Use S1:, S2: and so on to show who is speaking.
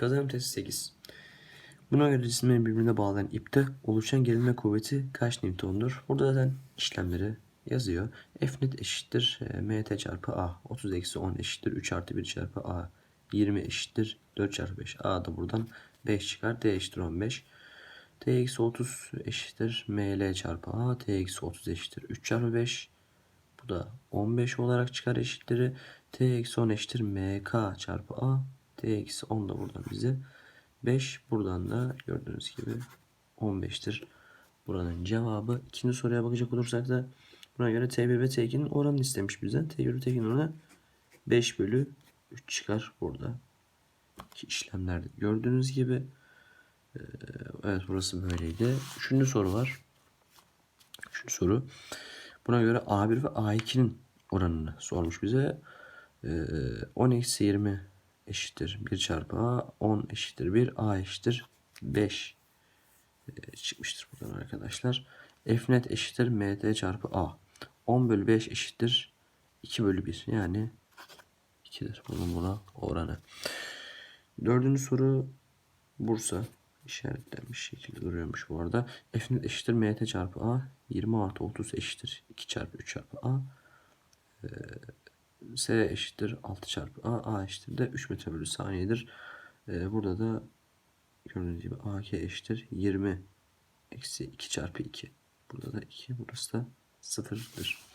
S1: Kazanım testi 8. Buna göre cisimlerin birbirine bağlayan ipte oluşan gerilme kuvveti kaç Newton'dur? Burada zaten işlemleri yazıyor. F net eşittir e, mt çarpı a. 30 eksi 10 eşittir 3 artı 1 çarpı a. 20 eşittir 4 çarpı 5. a da buradan 5 çıkar. d eşittir 15. t eksi 30 eşittir ml çarpı a. t eksi 30 eşittir 3 çarpı 5. Bu da 15 olarak çıkar eşitleri. t eksi 10 eşittir mk çarpı a. t eksi 10 da buradan bize 5. Buradan da gördüğünüz gibi 15'tir. Buranın cevabı. İkinci soruya bakacak olursak da buna göre T1 ve T2'nin oranını istemiş bizden. T1 ve T2'nin oranı 5 bölü 3 çıkar burada. Ki işlemlerde gördüğünüz gibi. Ee, evet burası böyleydi. Üçüncü soru var. Üçüncü soru. Buna göre A1 ve A2'nin oranını sormuş bize. Ee, 10 eksi 20 eşittir 1 çarpı A. 10 eşittir 1. A eşittir 5 Ee, çıkmıştır buradan arkadaşlar. F net eşittir MT çarpı A. 10 bölü 5 eşittir 2 bölü 1. Yani 2'dir. Bunun buna oranı. Dördüncü soru Bursa işaretlenmiş şekilde duruyormuş bu arada. F net eşittir MT çarpı A. 20 artı 30 eşittir 2 çarpı 3 çarpı A. S eşittir 6 çarpı A. A eşittir de 3 metre bölü saniyedir. Ee, burada da gördüğünüz gibi AK eşittir 20 eksi 2 çarpı 2. Burada da 2 burası da 0'dır.